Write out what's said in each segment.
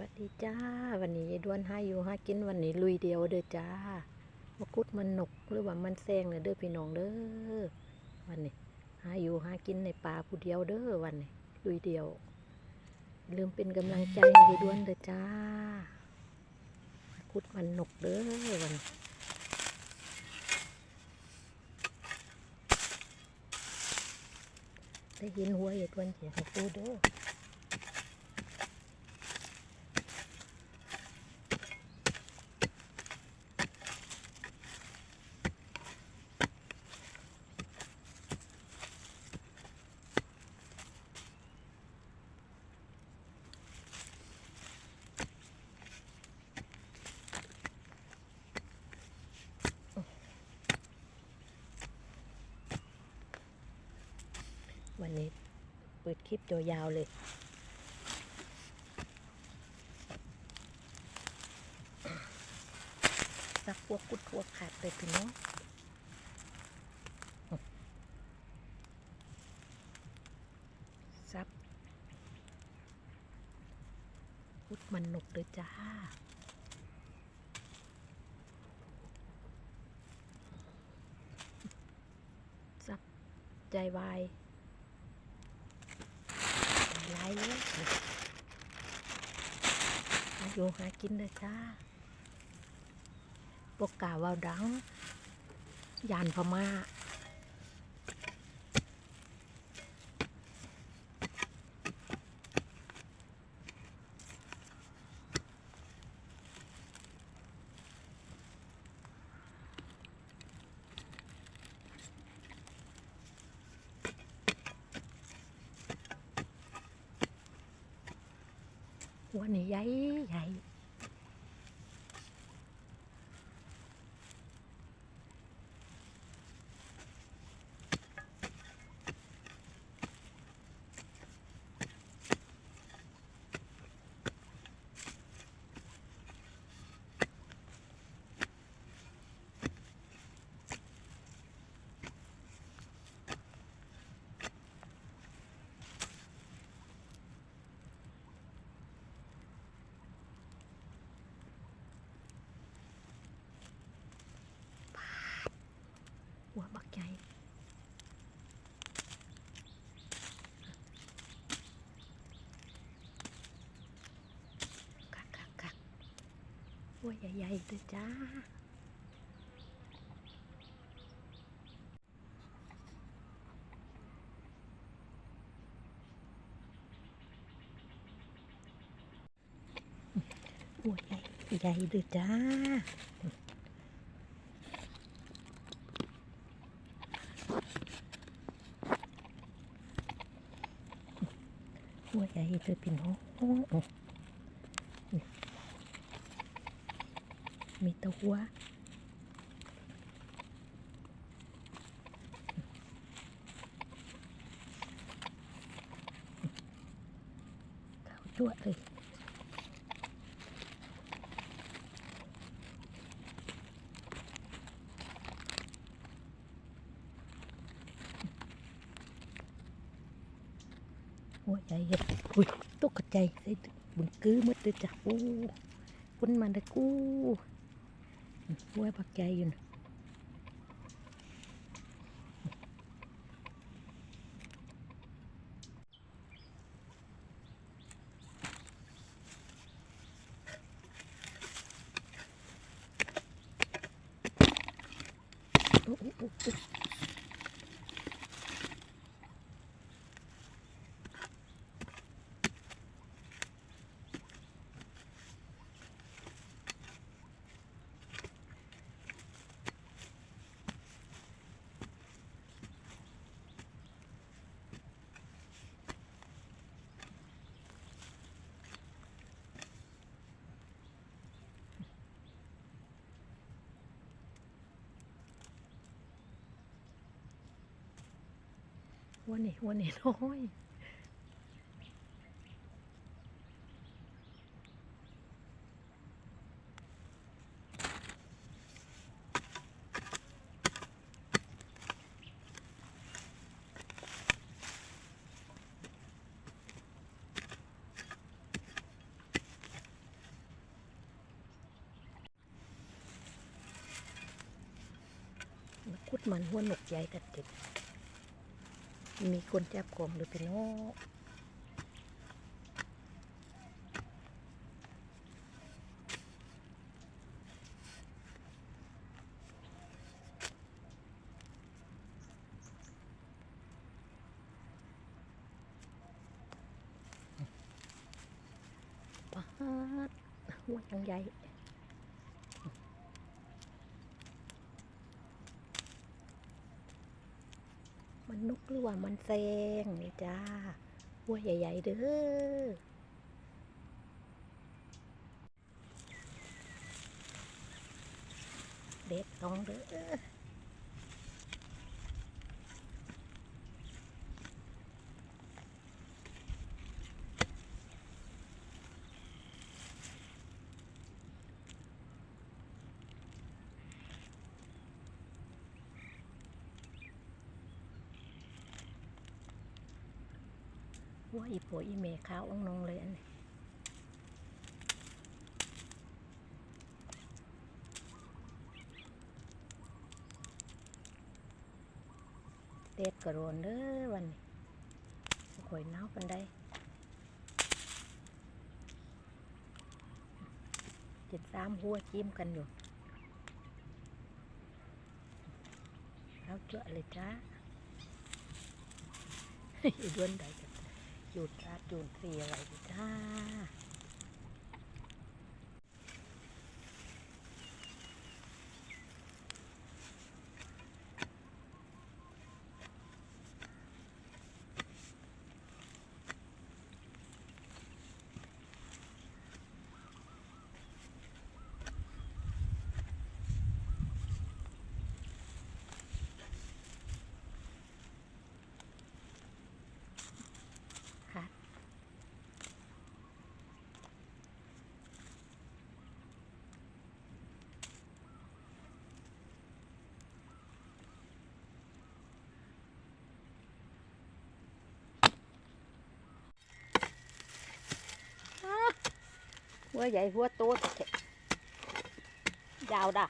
วัสดีจ้า วันนี้ยายด้วนหาอยู่หากินวันนี้ลุยเดียวเด้อจ้าว่ากุดมันหนกหรือว่ามันแซงเลยเด้อพี่น้องเด้อวันนี้หาอยู่หากินในป่าผู้เดียวเด้อวันนี้ลุยเดียว ลืมเป็นกำลังใจให้ยายด้วนเด้อจ้ากุดมันหนกเด้อวันนี้ได้ยินหัวยายด้วนเสียงกูเด้อ วันนี้เปิดคลิปตัวยาวเลยสักพวกกุดพวกขาดเลยพี่น้องซับกุดมันหนุกเลยจ้าซับใจวาย หลายเลยหา อยู่หากินเลยจ้าปกกาวาวดังยานพม่า หัวนี่ใหญ่ใหญ่ หัวใหญ่ๆเลยจ้าหัวใหญ่ใหญ่เลยจ้าหัวใหญ่เลยพี่น้องนี่ มีแตัวหัวขาวจั่วเลยหัวใจเห็ดอุ้ยตกใจใส่ บุญกือหมดเลยจ้ะโอ้คนมันได้กูหัวบักใจอยู่นะโอ้โอ้โอ้ หัวนี่หัวนี่น้อยคุดมันหัวหนกใหญ่กัดติด มีคนจับของหรือเป็นโง่ปาหัวยังใหญ่ มันนกหรือว่ามันแซงนี่จ้าหัวใหญ่ ๆ เด้อเด็ดต้องเด้อ หัวอีโปอีเมขาวองนองเลยอันนี้เด็ดกระโดนเด้อวันนี้ข่อยหนาวปันได้จิตสามหัวจิ้มกันอยู่เอาเจาะเลยจ้า อีด้วนใดกัน จูดราดจูนฟรีอะไรดีจ้า ค่ะ หัวใหญ่หัวโตแต่เถอะยาวด่ะ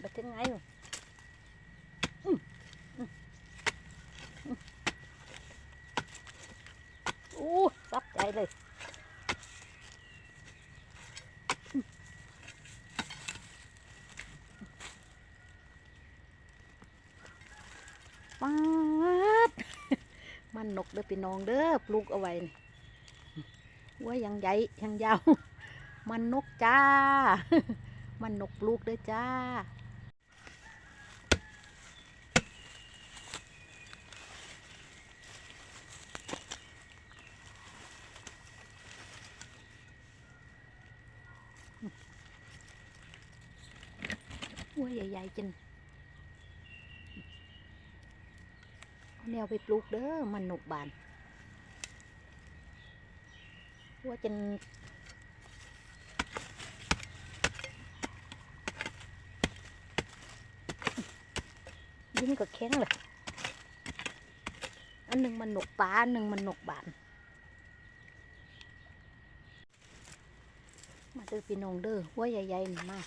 ไปถึงไงอยู่อู้ซับใจเลยป๊าด มันนกเด้อพี่น้องเด้อปลูกเอาไว้นี่หัว่ายังใหญ่ยังยาว มันนกจ้า มันนกปลูกเด้อจ้าหัวใหญ่ๆจน เอาแนวไปปลูกเด้อมันหนกบานหัวจนยิ่งก็แข็งเลยอันหนึ่งมันหนกปลาอันหนึ่งมันหนกบานมาเด้อพี่น้องเด้อหัวใหญ่ๆนี่มาก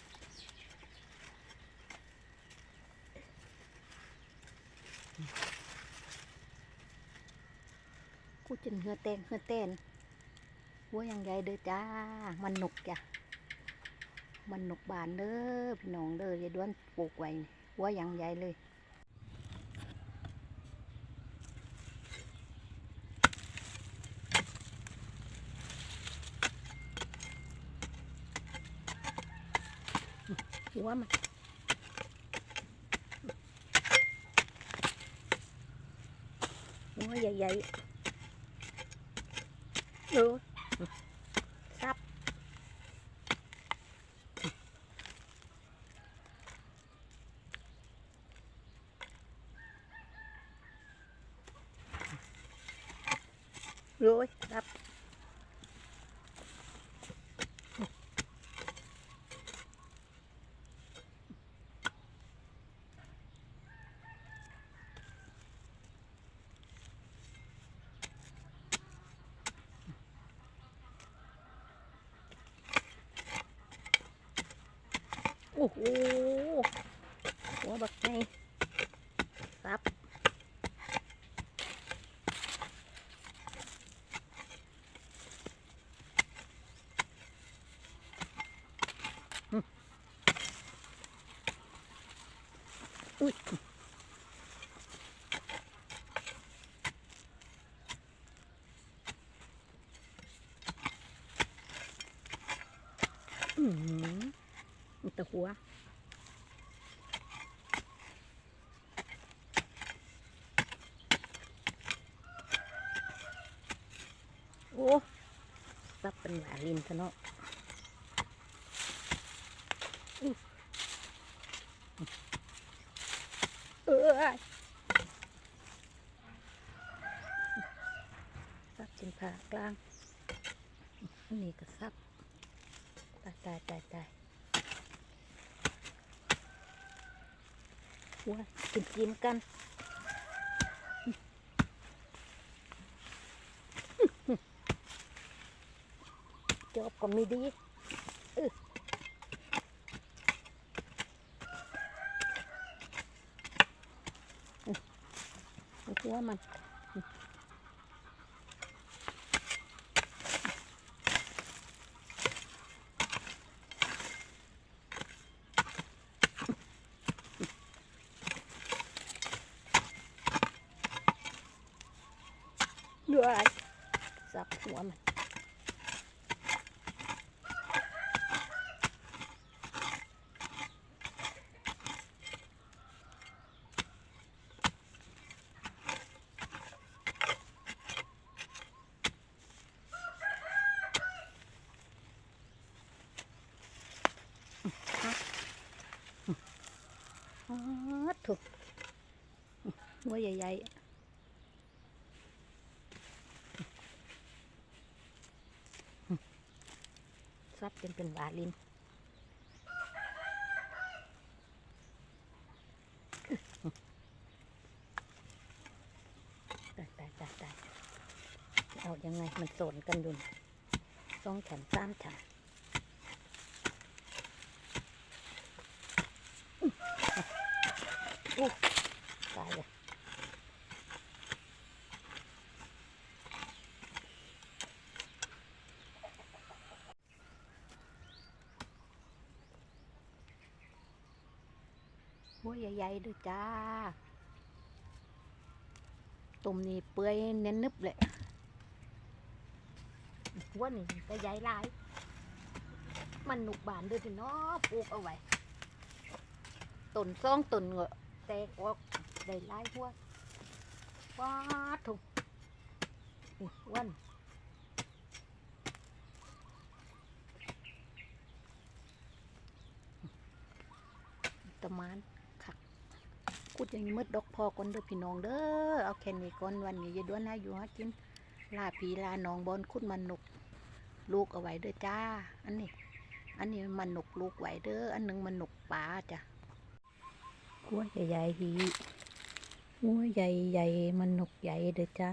จนเหือแตงเหือแตนหัวยังใหญ่เด้อจ้า มันหนกจ้ะ มันหนกบานเด้อพี่น้องเด้อยายด้วนปลูกไว้นี่หัวยังใหญ่เลยหัวมันหัวใหญ่ๆ ดูซับดู โอ้หัวบักไงซับอุ้ยอืมมีแต่ หัว โอ้ซับเป็นหวาลินซะเนาะเอเอ้ยซับจนผ่ากลางนนี้ก็ซับ ตายตายตายตาย ว้ายกินกินกันจบก็ไม่ดีเอออืมมันหัวมัน ด้วยสับหัวมันอ๋อถูกหัวใหญ่ๆ จนเป็นวาลินตายตายตายตายเอายังไงมันสนกันอยู่น่ะสองฉันสามฉันอู้ตายเลย ใหญ่ด้วยจ้าตุ่มนี่เปื่อยเน้นนึบเลยหัว่านี่ก็ใหญ่หลาย มันหนุกบานด้วยพี่น้อปลูกเอาไว้ต้นซ่องต้นเงอะแตกออกได้หลายหัวว้าถูกนี่อ้วันตะมาน กูดอย่างนี้มืดดอกพอก่อนเด้อพี่น้องเด้อเอาแค่นี้ก่อนวันนี้ยด้วนนะอยู่หากินลาผีลาน้องบอลคุดมันนกลูกเอาไว้เด้อจ้า อันนี้ อันนี้มันนกลูกไว้เด้ออันหนึงมันนกป่าจ้ะหัวใหญ่ๆหีหัวใหญ่ๆมันนกใหญ่เด้อจ้า